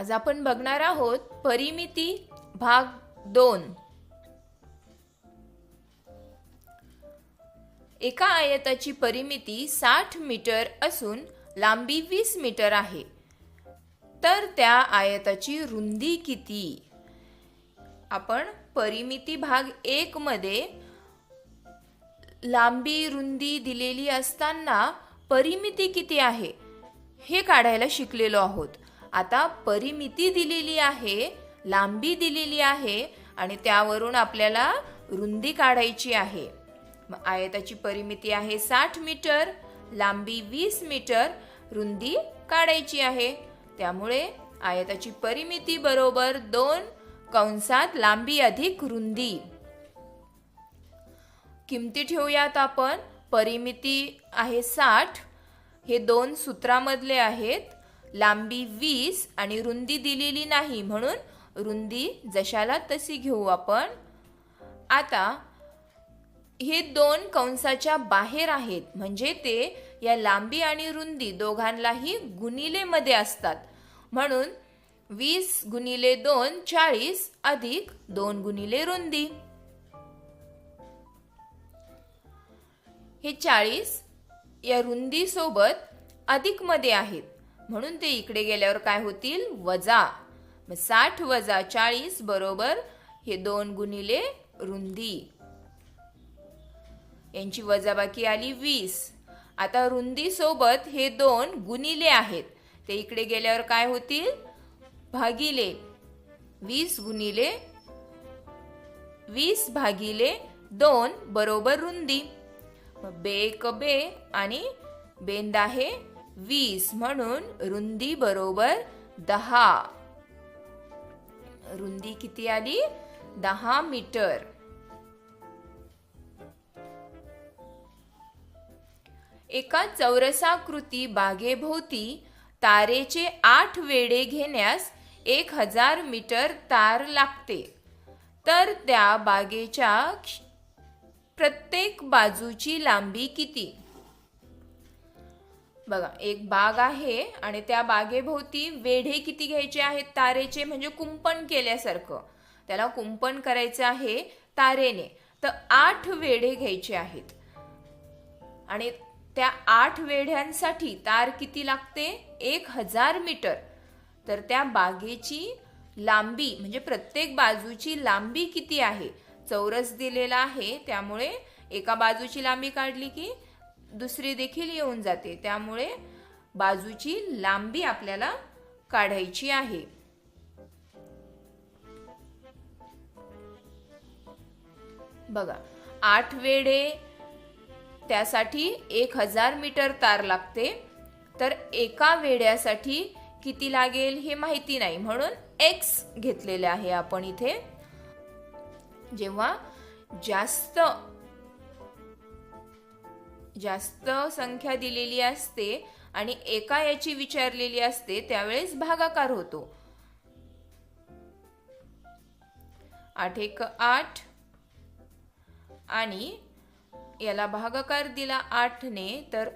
आज आपण बघणार आहोत परिमिती भाग दोन. एका आयताची परिमिती साठ मीटर असून लांबी वीस मीटर आहे. तर त्या आयताची रुंदी किती? आपण परिमिती भाग एक मध्ये लांबी रुंदी दिलेली असताना परिमिती किती आहे हे काढायला शिकलेलो आहोत. आता परिमिती दिलेली आहे लांबी दिलेली आहे आणि त्यावरून आपल्याला रुंदी काढायची आहे. मग आयताची परिमिती आहे साठ मीटर लांबी वीस मीटर रुंदी काढायची आहे. त्यामुळे आयताची परिमिती बरोबर दोन कंसात लांबी अधिक रुंदी. किमती ठेवूयात आपण. परिमिती आहे साठ. हे दोन सूत्रामधले आहेत. लांबी वीस आणि रुंदी दिलेली नाही म्हणून रुंदी जशाला तशी घेऊ आपण. आता हे दोन कंसाच्या बाहेर आहेत म्हणजे ते या लांबी आणि रुंदी दोघांनाही गुणिलेमध्ये असतात. म्हणून वीस गुणिले दोन चाळीस अधिक दोन गुणिले रुंदी. हे चाळीस या रुंदीसोबत अधिकमध्ये आहेत. म्हणून ते इकडे गेल्यावर काय होतील? वजा. मग साठ वजा चाळीस बरोबर हे दोन गुणिले रुंदी. यांची वजाबाकी आली वीस. आता रुंदी सोबत हे दोन गुणिले आहेत. ते इकडे गेल्यावर काय होतील? भागिले. वीस गुणिले वीस भागिले दोन बरोबर रुंदी. बे क बे आणि बेंद आहे वीस म्हणून रुंदी बरोबर दहा. रुंदी किती आली? दहा मीटर. एका चौरसाकृती बागेभोवती तारेचे आठ वेडे घेण्यास एक हजार मीटर तार लागते. तर त्या बागेच्या प्रत्येक बाजूची लांबी किती? बघा एक बाग आहे आणि त्या बागेभोवती वेढे किती घ्यायचे आहेत? तारेचे म्हणजे कुंपण केल्यासारखं. त्याला कुंपण करायचं आहे तारेने. तर आठ वेढे घ्यायचे आहेत. आणि त्या आठ वेढ्यांसाठी तार किती लागते? एक हजार मीटर. तर त्या बागेची लांबी म्हणजे प्रत्येक बाजूची लांबी किती आहे? चौरस दिलेला आहे त्यामुळे एका बाजूची लांबी काढली की दुसरी देखील येऊन जाते. त्यामुळे बाजूची लांबी आपल्याला काढायची आहे. बघा आठ वेढे त्यासाठी एक हजार मीटर तार लागते. तर एका वेड्यासाठी किती लागेल हे माहिती नाही. म्हणून एक्स घेतलेले आहे आपण इथे. जेव्हा जास्त जास्त संख्या दिलेली असते आणि एका याची विचारलेली असते त्यावेळेस भागाकार होतो. आठ एक आठ. आणि याला भागाकार दिला आठने तर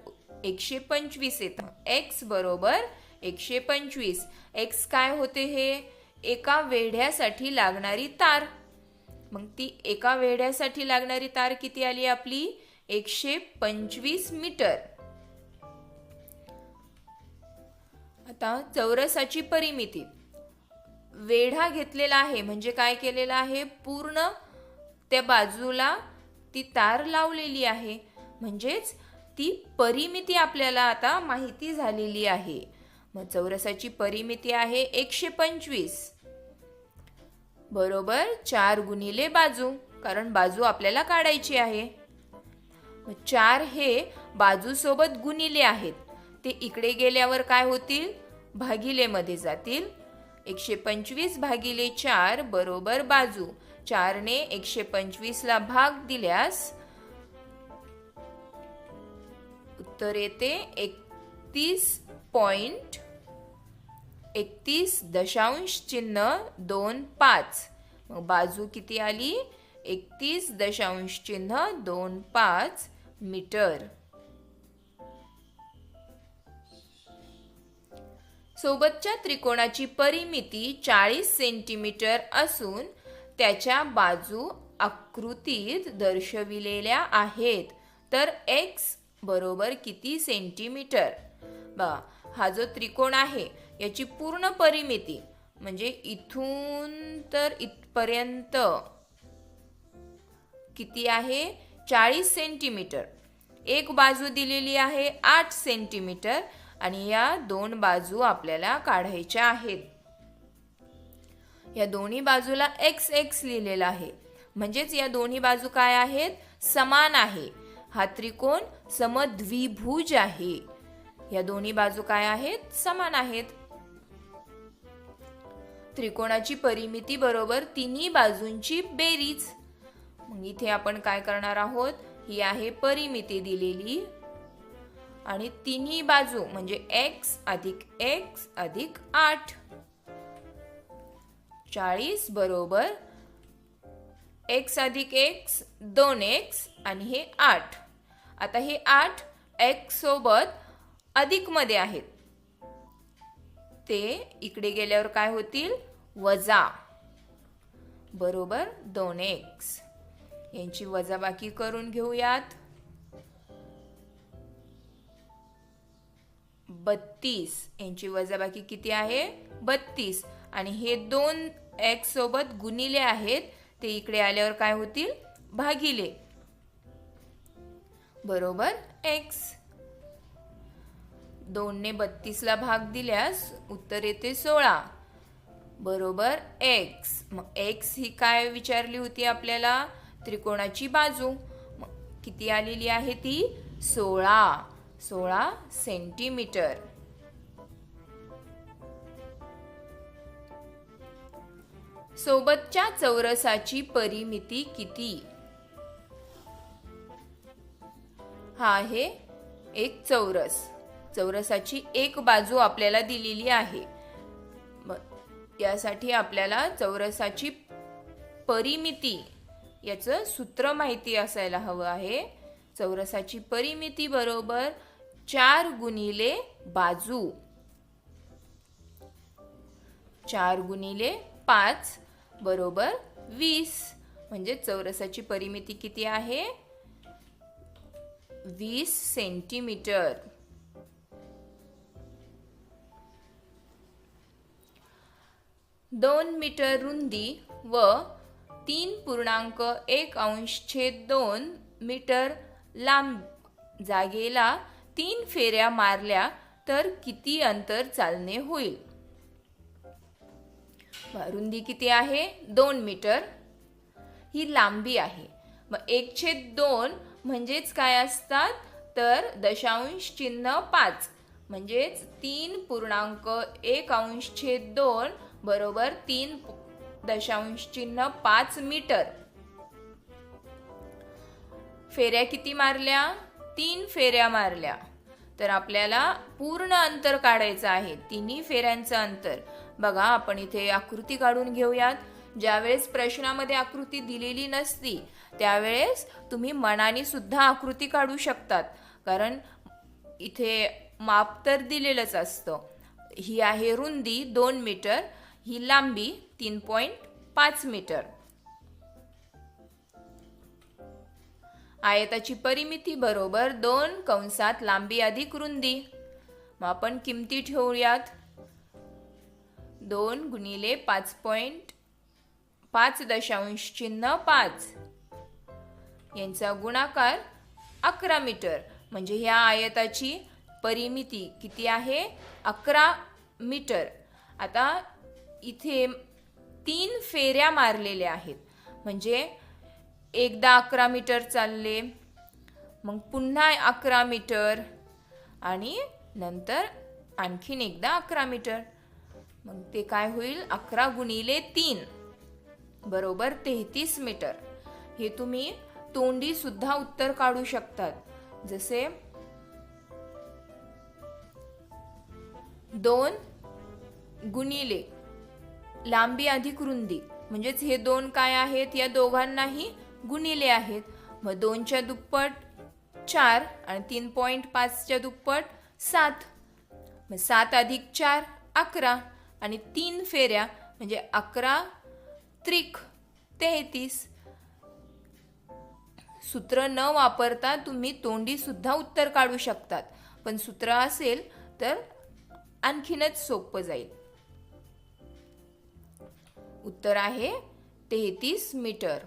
एकशे पंचवीस येतं. एक्स बरोबर एकशे पंचवीस. एक्स काय होते हे? एका वेढ्यासाठी लागणारी तार. मग ती एका वेढ्यासाठी लागणारी तार किती आली आपली? एकशे पंचवीस मीटर. आता चौरसाची परिमिती. वेढा घेतलेला आहे म्हणजे काय केलेलं आहे? पूर्ण त्या बाजूला ती तार लावलेली आहे. म्हणजेच ती परिमिती आपल्याला आता माहिती झालेली आहे. मग चौरसाची परिमिती आहे एकशे पंचवीस. बरोबर चार गुणिले बाजू कारण बाजू आपल्याला काढायची आहे. चार हे बाजूसोबत गुणिले आहेत. ते इकडे गेल्यावर काय होतील? भागिलेमध्ये जातील. एकशे पंचवीस भागिले चार बरोबर बाजू. चारने एकशे पंचवीसला भाग दिल्यास उत्तर येते एकतीस पॉइंट एकतीस दशांश चिन्ह दोन पाच. मग बाजू किती आली? एकतीस दशांश चिन्ह दोन पाच. मीटर. सोबतच्या त्रिकोणाची परिमिती चाळीस सेंटीमीटर असून त्याच्या बाजू आकृतीत दर्शविलेल्या आहेत. तर एक्स बरोबर किती सेंटीमीटर? बघा हा जो त्रिकोण आहे याची पूर्ण परिमिती म्हणजे इथून तर इथपर्यंत किती आहे? चाळीस सेंटीमीटर. एक बाजू दिलेली आहे आठ सेंटीमीटर आणि या दोन बाजू आपल्याला काढायच्या आहेत. या दोन्ही बाजूला एक्स एक्स लिहिलेला आहे. म्हणजेच या दोन्ही बाजू काय आहेत? समान आहे. हा त्रिकोण समद्विभुज आहे. या दोन्ही बाजू काय आहेत? समान आहेत. त्रिकोणाची परिमिती बरोबर तिन्ही बाजूंची बेरीज. मग इथे आपण काय करणार आहोत? ही आहे परिमिती दिलेली. आणि तिन्ही बाजू म्हणजे एक्स अधिक एक्स अधिक आठ. चाळीस बरोबर एक्स अधिक एक्स दोन एक्स आणि हे आठ. आता हे आठ एक्स सोबत अधिकमध्ये आहेत. ते इकडे गेल्यावर काय होतील? वजा. बरोबर दोन एक्स यांची वजाबाकी करून घेऊयात. बत्तीस. यांची वजाबाकी किती आहे? बत्तीस. आणि हे दोन एक्स सोबत गुणिले आहेत. ते इकडे आल्यावर काय होतील? भागिले. बरोबर एक्स दोनने बत्तीसला भाग दिल्यास उत्तर येते सोळा. बरोबर एक्स मग एक्स ही काय विचारली होती आपल्याला? त्रिकोणाची बाजू. किती आलेली आहे ती? सोळा. सोळा सेंटीमीटर. सोबतच्या चौरसाची परिमिती किती? हा आहे एक चौरस. चौरसाची एक बाजू आपल्याला दिलेली आहे. यासाठी आपल्याला चौरसाची परिमिती याचं सूत्र माहिती असायला हवं आहे. चौरसाची परिमिती बरोबर चार गुणिले बाजू. चार गुणिले पाच बरोबर वीस. म्हणजे चौरसाची परिमिती किती आहे? वीस सेंटीमीटर. दोन मीटर रुंदी व तीन पूर्णांक एक अंश छेद दोन मीटर लांब जागेला तीन फेऱ्या मारल्या तर किती अंतर चालणे होईल? रुंदी किती आहे? दोन मीटर. ही लांबी आहे. मग एक छेद दोन म्हणजेच काय असतात? तर दशांश चिन्ह पाच. म्हणजेच तीन पूर्णांक एक अंश छेद दोन बरोबर तीन दशांश चिन्ह पाच मीटर. फेऱ्या किती मारल्या? तीन फेऱ्या मारल्या. तर आपल्याला पूर्ण अंतर काढायचं आहे. तिन्ही फेऱ्यांचं अंतर. बघा आपण इथे आकृती काढून घेऊयात. ज्यावेळेस प्रश्नामध्ये आकृती दिलेली नसती त्यावेळेस तुम्ही मनाने सुद्धा आकृती काढू शकतात. कारण इथे माप तर दिलेलंच असतं. ही आहे रुंदी दोन मीटर. ही लांबी तीन पॉईंट पाच मीटर. आयताची परिमिती बरोबर दोन कंसात लांबी अधिक रुंदी. मग आपण किमती ठेवूयात. दोन गुणिले पाच पॉइंट पाच दशांश चिन्ह पाच. यांचा गुणाकार अकरा मीटर. म्हणजे ह्या आयताची परिमिती किती आहे? अकरा मीटर. आता इथे तीन फेऱ्या मारलेल्या आहेत. म्हणजे एकदा अकरा मीटर चालले मग पुन्हा अकरा मीटर आणि नंतर आणखीन एकदा अकरा मीटर. मग ते काय होईल? अकरा गुणिले तीन बरोबर तेहतीस मीटर. हे तुम्ही तोंडी सुद्धा उत्तर काढू शकतात. जसे दोन गुणिले लांबी अधिक रुंदी. म्हणजेच हे दोन काय आहेत? या दोघांनाही गुणिले आहेत. मग दोनच्या दुप्पट चार आणि तीन पॉईंट पाचच्या दुप्पट सात. मग सात अधिक चार अकरा. आणि तीन फेऱ्या म्हणजे अकरा त्रिक तेहतीस. सूत्र न वापरता तुम्ही तोंडी सुद्धा उत्तर काढू शकतात. पण सूत्र असेल तर आणखीनच सोपं जाईल. उत्तर आहे तेहतीस मीटर.